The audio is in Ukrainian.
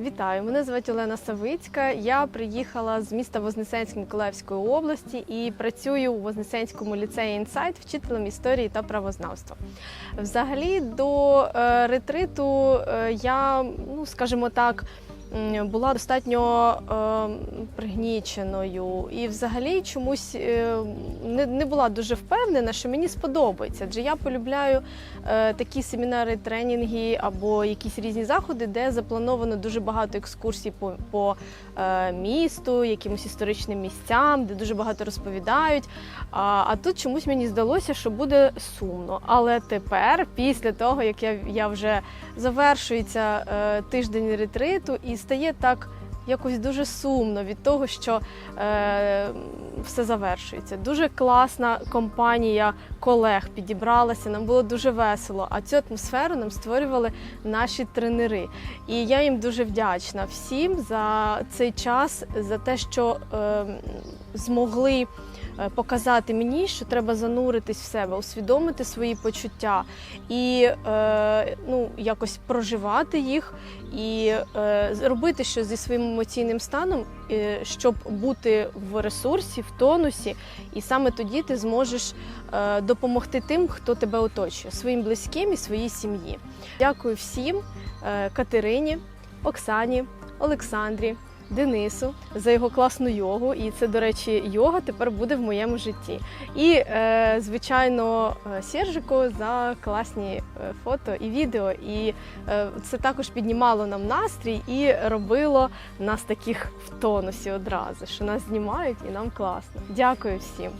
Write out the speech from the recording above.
Вітаю, мене звати Олена Савицька. Я приїхала з міста Вознесенськ Миколаївської області і працюю у Вознесенському ліцеї інсайт вчителем історії та правознавства. Взагалі, до е, ретриту е, я, ну скажімо так. Була достатньо е, пригніченою і, взагалі, чомусь е, не, не була дуже впевнена, що мені сподобається. Адже я полюбляю е, такі семінари, тренінги або якісь різні заходи, де заплановано дуже багато екскурсій по, по е, місту, якимось історичним місцям, де дуже багато розповідають. А, а тут чомусь мені здалося, що буде сумно. Але тепер, після того, як я, я вже завершується е, тиждень ретриту, і стає так. Якось дуже сумно від того, що е, все завершується. Дуже класна компанія колег підібралася, нам було дуже весело. А цю атмосферу нам створювали наші тренери. І я їм дуже вдячна всім за цей час, за те, що е, змогли показати мені, що треба зануритись в себе, усвідомити свої почуття і е, ну, якось проживати їх, і е, робити щось зі своїм емоційним станом, е, щоб бути в ресурсі, в тонусі, і саме тоді ти зможеш е, допомогти тим, хто тебе оточує, своїм близьким і своїй сім'ї. Дякую всім е, Катерині, Оксані, Олександрі. Денису за його класну йогу, і це, до речі, йога тепер буде в моєму житті. І, е, звичайно, е, Сержику за класні е, фото і відео. І це також піднімало нам настрій і робило нас таких в тонусі одразу, що нас знімають і нам класно. Дякую всім.